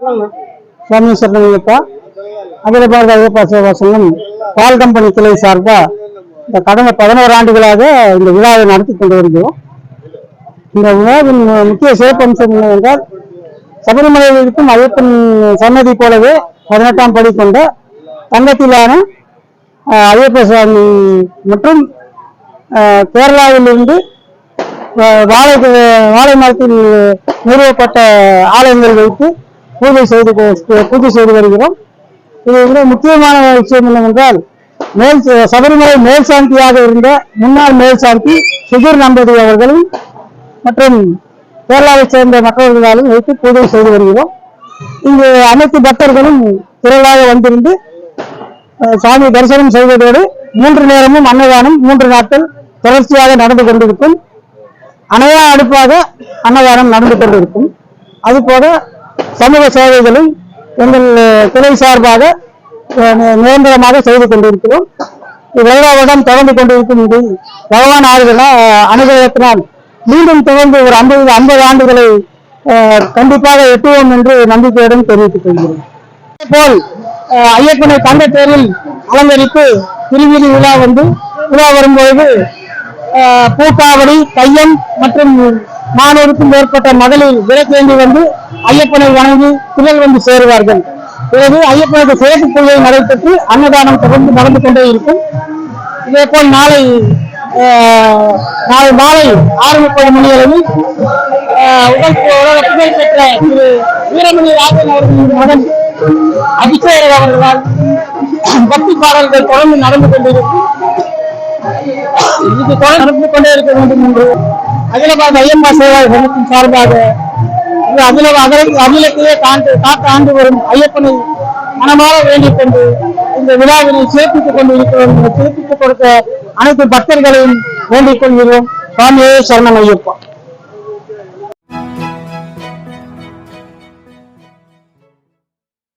சுவாமி சரணமையப்பா அகில பாரத ஐயப்பா சேவா சங்கம் பால் கம்பெனி கிளை சார்பா இந்த கடந்த பதினோரு ஆண்டுகளாக இந்த விழாவை நடத்தி கொண்டு வருகிறோம் இந்த விழாவின் முக்கிய சிறப்பம்சம் என்னவென்றால் சபரிமலையில் இருக்கும் ஐயப்பன் சன்னதி போலவே பதினெட்டாம் படி கொண்ட தங்கத்திலான ஐயப்ப சுவாமி மற்றும் கேரளாவிலிருந்து வாழை வாழை மரத்தில் நிறுவப்பட்ட ஆலயங்கள் வைத்து பூஜை செய்து பூஜை செய்து வருகிறோம். இது மிக முக்கியமான விஷயம் என்னவென்றால் மேல் சபரிமலை மேல் சாந்தியாக இருந்த முன்னாள் மேல் சாந்தி சுகர் நம்பதி அவர்களும் மற்றும் கேரளாவை சேர்ந்த மற்றவர்களாலும் வைத்து பூஜை செய்து வருகிறோம். இங்கு அனைத்து பக்தர்களும் திரளாக வந்திருந்து சாமி தரிசனம் செய்வதோடு மூன்று நேரமும் அன்னதானம் மூன்று நாட்கள் தொடர்ச்சியாக நடந்து கொண்டிருக்கும். அணையா அடுப்பாக அன்னதானம் நடந்து கொண்டிருக்கும். அதுபோக சமூக சேவைகளை எங்கள் அஹ், சார்பாக நிரந்தரமாக செய்து கொண்டிருக்கிறோம். வருடம் தொடர்ந்து கொண்டிருக்கும் இது. பகவான் ஆறுகள அனுகிரகத்தினால் மீண்டும் தொடர்ந்து ஒரு ஐம்பது ஐம்பது ஆண்டுகளை அஹ், கண்டிப்பாக எட்டுவோம் என்று நம்பிக்கையுடன் தெரிவித்துக் கொள்கிறேன் போல் ஐயப்பனை தங்க தேரில் அலங்கரித்து திருவிழி விழா வந்து விழா வரும்பொழுது அஹ், பூக்காவடி கையம் மற்றும் நானூறுக்கும் மேற்பட்ட மகளிர் விலக்கேந்தி வந்து ஐயப்பனை வணங்கி திரள் வந்து சேருவார்கள். பிறகு ஐயப்பனுக்கு சிறப்பு பூஜை நடைபெற்று அன்னதானம் தொடர்ந்து நடந்து கொண்டே இருக்கும். இதே போல் நாளை நாளை மாலை ஆறு முப்பது மணி அளவில் உடல் புகழ் பெற்ற திரு வீரமணி ராஜன் அவர்களின் மகன் அபிஷேகர் அவர்களால் பக்தி பாடல்கள் தொடர்ந்து நடந்து கொண்டிருக்கும். இது நடந்து கொண்டே இருக்க வேண்டும் என்று அகில பாரத சேவா சங்கத்தின் சார்பாக இது அகில அகில தாண்டு காத்து ஆண்டு வரும் ஐயப்பனை மனமாக வேண்டிக் கொண்டு இந்த விழாவினை சிறப்பித்துக் கொண்டு இருக்கிறோம் சிறப்பித்துக் கொடுத்த அனைத்து பக்தர்களையும் வேண்டிக் கொள்கிறோம். சுவாமியே சரணம் ஐயப்பா.